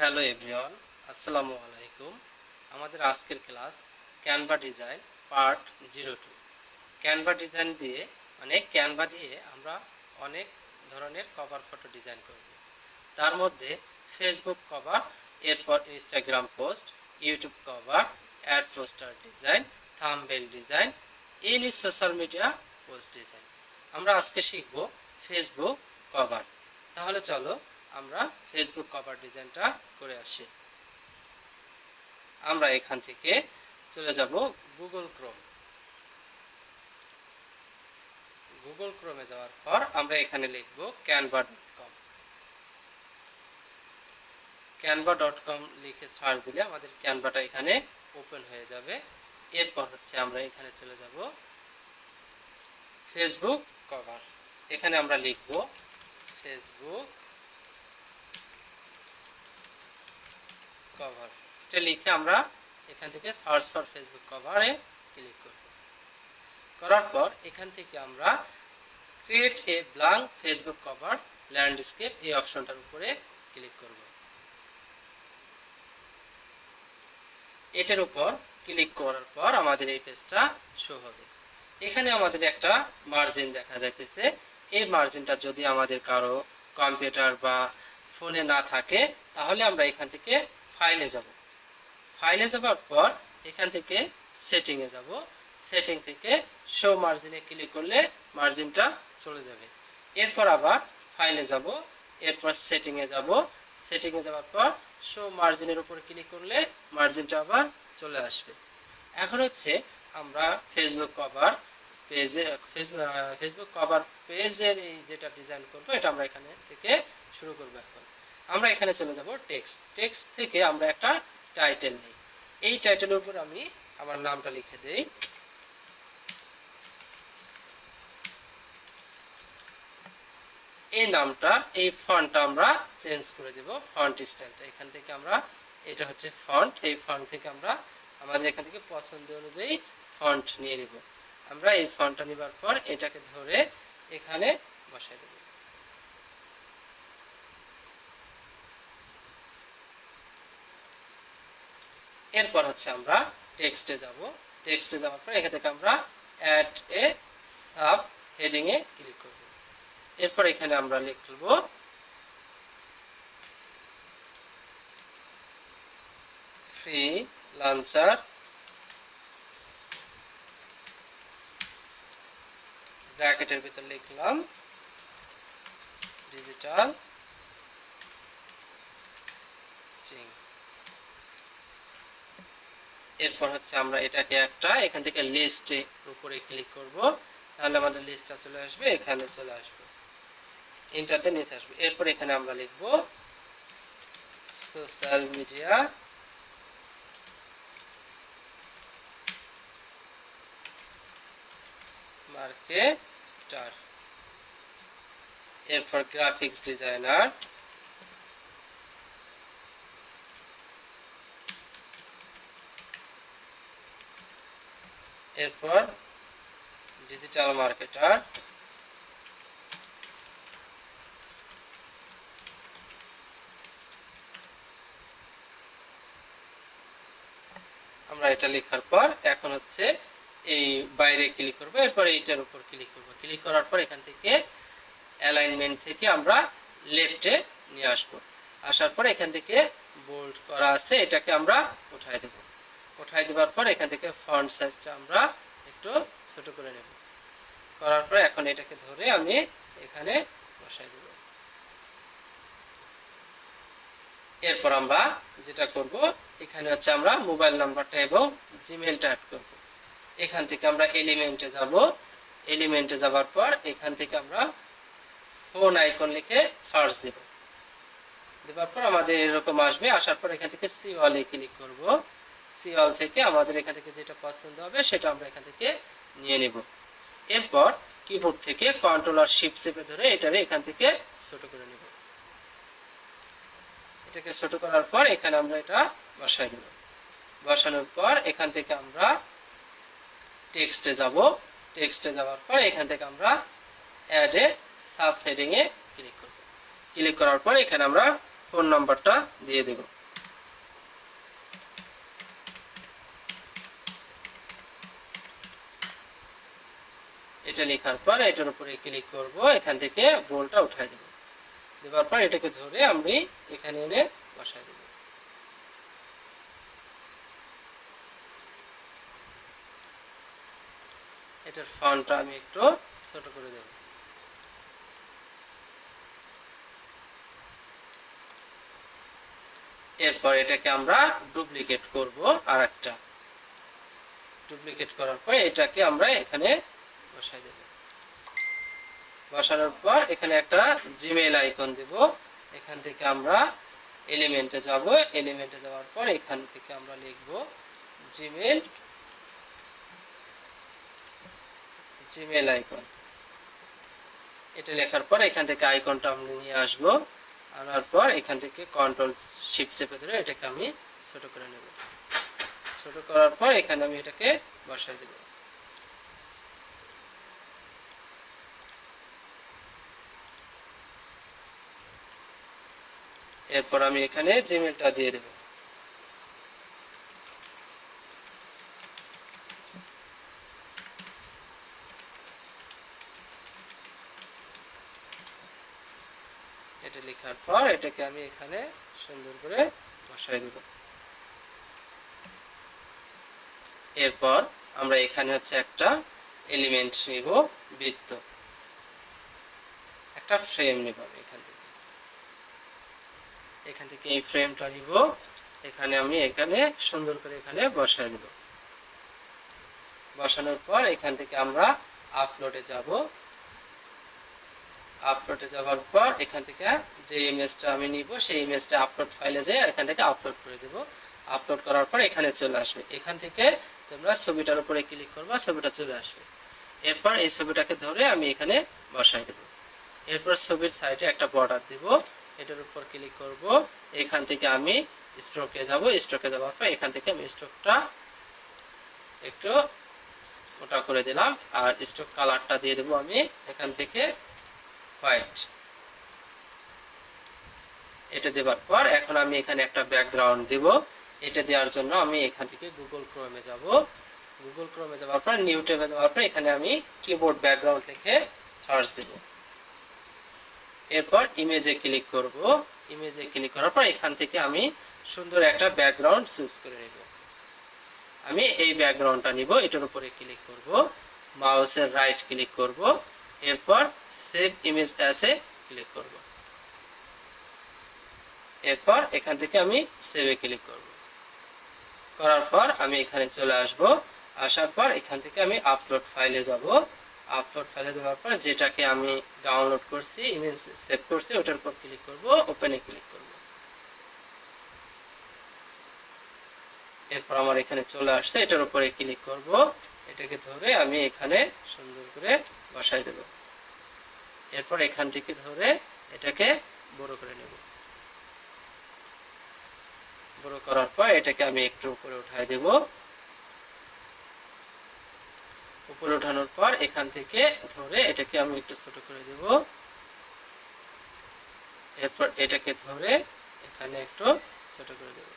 Hello everyone, আসসালামু আলাইকুম। আমাদের আজকের class Canva design part zero two. Canva design দিয়ে মানে ক্যানভা দিয়ে আমরা অনেক ধরনের কভার ফটো ডিজাইন করব। তার মধ্যে ফেসবুক কভার এরপর Instagram post YouTube cover ad poster design thumbnail design any social media post design আমরা আজকে শিখব ফেসবুক কভার তাহলে চলো আমরা ফেসবুক কভার ডিজাইনটা করে আসি। আমরা এখান থেকে চলে যাব গুগল ক্রোম গুগল ক্রোমে যাওয়ার পর আমরা এখানে লিখব Canva dot com Canva dot com লিখে সার্চ দিলে আমাদের ক্যানভাটা এখানে ওপেন হয়ে যাবে। এরপর হচ্ছে আমরা এখানে চলে যাব ফেসবুক কভার এখানে আমরা লিখব ফেসবুক কভার এটা লিখে আমরা এখান থেকে সার্চ ফর ফেসবুক কভারে ক্লিক করব। করার পর এখান থেকে আমরা create a blank Facebook cover landscape এই অপশনটার উপরে ক্লিক করব। এটার উপর ক্লিক করার পর আমাদের এই পেজটা শো হবে। এখানে আমাদের একটা মার্জিন দেখা যাইতেছে। এই মার্জিনটা যদি আমাদের কারও কম্পিউটার বা ফোনে না থাকে, তাহলে আমরা এখান থেকে ফাইলে যাব। ফাইলে যাওয়ার পর এখান থেকে সেটিংয়ে যাব। সেটিং থেকে শো মার্জিনে ক্লিক করলে মার্জিনটা চলে যাবে। এরপর আবার ফাইলে যাব। এরপর সেটিংয়ে যাব। সেটিংয়ে যাওয়ার পর শো মার্জিনের উপর ক্লিক করলে মার্জিনটা আবার চলে আসবে। এখন হচ্ছে আমরা ফেসবুক কভার পেজে ফেসবুক কভার পেজের এই যেটা ডিজাইন করব, এটা আমরা এখানে থেকে শুরু করব এখন। আমরা এখানে চলে যাব টেক্সট টেক্সট থেকে আমরা একটা টাইটেল নিই। এই টাইটেলের উপর আমি আমার নামটা লিখে দেই। এই নামটা, এই ফন্টটা আমরা চেঞ্জ করে দেব ফন্ট স্টাইলটা এখান থেকে আমরা, এটা হচ্ছে ফন্ট এই ফন্ট থেকে আমরা আমাদের এখান থেকে পছন্দ অনুযায়ী ফন্ট নিয়ে নিব। আমরা এই ফন্টটা নেবার পর এটাকে ধরে এখানে বসাই দেব। এরপর হচ্ছে আমরা টেক্সটে যাব। টেক্সটে যাওয়ার পর এখান থেকে আমরা অ্যাড এ সাব হেডিংয়ে ক্লিক করব। এরপর এখানে আমরা লিখব ফ্রি লাঞ্চার ব্র্যাকেটের ভিতর লিখলাম ডিজিটাল টিং এরপর হচ্ছে আমরা এটাকে একটা এখান থেকে লিস্টে উপরে ক্লিক করব। তাহলে আমাদের লিস্টটা চলে আসবে, এখানে চলে আসবে। ইন্টারতে নিচে আসবে। এরপর এখানে আমরা লিখব সোশ্যাল মিডিয়া মার্কেটার এরপর গ্রাফিক্স ডিজাইনার এরপর ডিজিটাল মার্কেটার আমরা এটা লেখার পর এখন হচ্ছে এই বাইরে ক্লিক করব, এরপর এইটার উপর ক্লিক করব। ক্লিক করার পর এখান থেকে অ্যালাইনমেন্ট থেকে আমরা লেফটে নিয়ে আসব। আসার পর এখান থেকে বোল্ড করা আছে, এটাকে আমরা উঠাই দেব। উঠাই দেওয়ার পর এখান থেকে ফন্ট সাইজটা আমরা একটু ছোট করে নেব। করার পর এখন এটাকে ধরে আমি এখানে বসাই দেব। এরপর আমরা যেটা করব, এখানে হচ্ছে আমরা মোবাইল নাম্বারটা এবং জিমেলটা অ্যাড করব। এখান থেকে আমরা এলিমেন্টে যাব। এলিমেন্টে যাওয়ার পর এখান থেকে আমরা ফোন আইকন লিখে সার্চ দেব। দেওয়ার পর আমাদের এরকম আসবে। আসার পর এখান থেকে সি ওয়ালে ক্লিক করব। সি থেকে আমাদের এখান থেকে যেটা পছন্দ হবে সেটা আমরা এখান থেকে নিয়ে নেব। এরপর কিবোর্ড থেকে কন্ট্রোলার শিফট চেপে ধরে এটারে এখান থেকে ছোট করে নেব। এটাকে ছোট করার পর এখানে আমরা এটা বসাই দেব। বসানোর পর এখান থেকে আমরা টেক্সটে যাব। টেক্সটে যাওয়ার পর এখান থেকে আমরা অ্যাডে সাব হেডিংয়ে ক্লিক করব। ক্লিক করার পর এখানে আমরা ফোন নাম্বারটা দিয়ে দেব। এটা লেখার পর এটার উপরে ক্লিক করব, এখান থেকে বোলটা উঠাই দেব। দেওয়ার পর এটাকে ধরে আমি এখানে এনে বসাই দেব। এটার ফন্টটা আমি একটু ছোট করে দেব। এরপর এটাকে আমরা ডুপ্লিকেট করব আর একটা ডুপ্লিকেট করার পর এটাকে আমরা এখানে বসাই দেব। বসানোর পর এখানে একটা জিমেইল আইকন দেব। এখান থেকে আমরা এলিমেন্টে যাব। এলিমেন্টে যাওয়ার পর এখান থেকে আমরা লিখব জিমেইল জিমেইল আইকন এটা লেখার পর এখান থেকে আইকনটা আমি নিয়ে আসব। আনার পর এখান থেকে কন্ট্রোল শিফট চেপে ধরে এটাকে আমি ছোট করে নেব। ছোট করার পর এখানে আমি এটাকে বসাই দেব। এরপর আমি এখানে জিমেলটা দিয়ে দেব। এটা লেখার পর এটাকে আমি এখানে সুন্দর করে বসাই দেব। এরপর আমরা এখানে হচ্ছে একটা এলিমেন্ট নিব বৃত্ত। একটা ফ্রেম নিব আমি এখান থেকে। এখান থেকে এই ফ্রেমটা নিব। এখানে আমি এখানে সুন্দর করে এখানে বসাই দেব। বসানোর পর এখান থেকে আমরা আপলোডে যাব। আপলোডে যাওয়ার পর এখান থেকে যে ইমেজটা আমি নিব, সেই ইমেজটা আপলোড ফাইলে যেয়ে এখান থেকে আপলোড করে দেব। আপলোড করার পর এখানে চলে আসবে। এখান থেকে তোমরা ছবিটার উপরে ক্লিক করবা, ছবিটা চলে আসবে। এরপর এই ছবিটাকে ধরে আমি এখানে বসাই দেব। এরপর ছবির সাইডে একটা বর্ডার দিব। এটার উপর ক্লিক করব। এখান থেকে আমি স্ট্রোকে যাব। স্ট্রোকে যাওয়ার পর এখান থেকে আমি স্ট্রোকটা একটু ওটা করে দিলাম। আর স্ট্রোক কালারটা দিয়ে দেবো আমি এখান থেকে হোয়াইট এটা দেওয়ার পর এখন আমি এখানে একটা ব্যাকগ্রাউন্ড দেব। এটা দেওয়ার জন্য আমি এখান থেকে গুগল ক্রোমে যাব। গুগল ক্রোমে যাওয়ার পর নিউ ট্যাবে যাওয়ার পর এখানে আমি কিবোর্ড ব্যাকগ্রাউন্ড লিখে সার্চ দেব। এরপর ইমেজে ক্লিক করব। ইমেজে ক্লিক করার পর এখান থেকে আমি সুন্দর একটা ব্যাকগ্রাউন্ড চুজ করে নেব। আমি এই ব্যাকগ্রাউন্ডটা নিব, এটার উপরে ক্লিক করব। মাউসের রাইট ক্লিক করব। এরপর সেভ ইমেজ অ্যাসে ক্লিক করব। এরপর এখান থেকে আমি সেভে ক্লিক করব। করার পর আমি এখানে চলে আসব। আসার পর এখান থেকে আমি আপলোড ফাইলে যাব। আপলোড ফাইলে যাওয়ার পর যেটাকে আমি ডাউনলোড করছি ইমেজ সেভ করছি, ওটার উপর ক্লিক করব ওপেনে ক্লিক করব। এরপর আমার এখানে চলে আসছে, এটার উপরে ক্লিক করব। এটাকে ধরে আমি এখানে সুন্দর করে বসাই দেব। এরপর এখান থেকে ধরে এটাকে বড় করে নেব। বড় করার পর এটাকে আমি একটু উপরে উঠাই দেব। উপরে ওঠানোর পর এখান থেকে ধরে এটাকে আমি একটু ছোট করে দেব। এরপর এটাকে ধরে এখানে একটু ছোট করে দেব।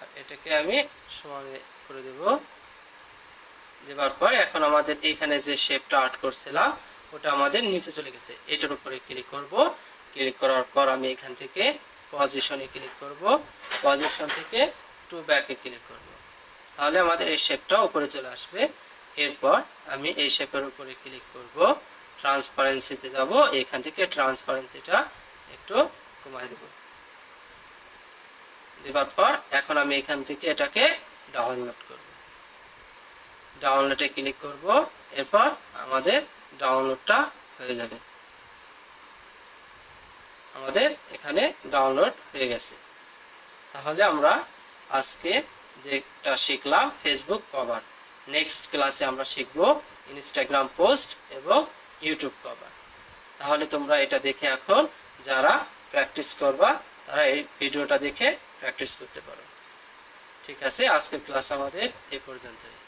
আর এটাকে আমি সমান করে দেব। দেওয়ার পর এখন আমাদের এখানে যে শেপটা আর্ট করছিলাম, ওটা আমাদের নিচে চলে গেছে। এটার উপরে ক্লিক করব। ক্লিক করার পর আমি এখান থেকে পজিশনে ক্লিক করব। পজিশন থেকে টু ব্যাকে ক্লিক করব। তাহলে আমাদের এই শেপটা উপরে চলে আসবে। এরপর আমি এই শেপের উপরে ক্লিক করব। ট্রান্সপারেন্সিতে যাব। এখান থেকে ট্রান্সপারেন্সিটা একটু কমাই দেব। দেওয়ার পর এখন আমি এখান থেকে এটাকে ডাউনলোড করব। ডাউনলোডে ক্লিক করব। এরপর আমাদের ডাউনলোডটা হয়ে যাবে। আমাদের এখানে ডাউনলোড হয়ে গেছে। তাহলে আমরা আজকে যেটা শিখলাম ফেসবুক কভার নেক্সট ক্লাসে আমরা শিখব ইনস্টাগ্রাম পোস্ট এবং ইউটিউব কভার তাহলে তোমরা এটা দেখে এখন যারা প্র্যাকটিস করবা, তারা এই ভিডিওটা দেখে প্র্যাকটিস করতে পারো। ঠিক আছে, আজকের ক্লাস আমাদের এ পর্যন্তই।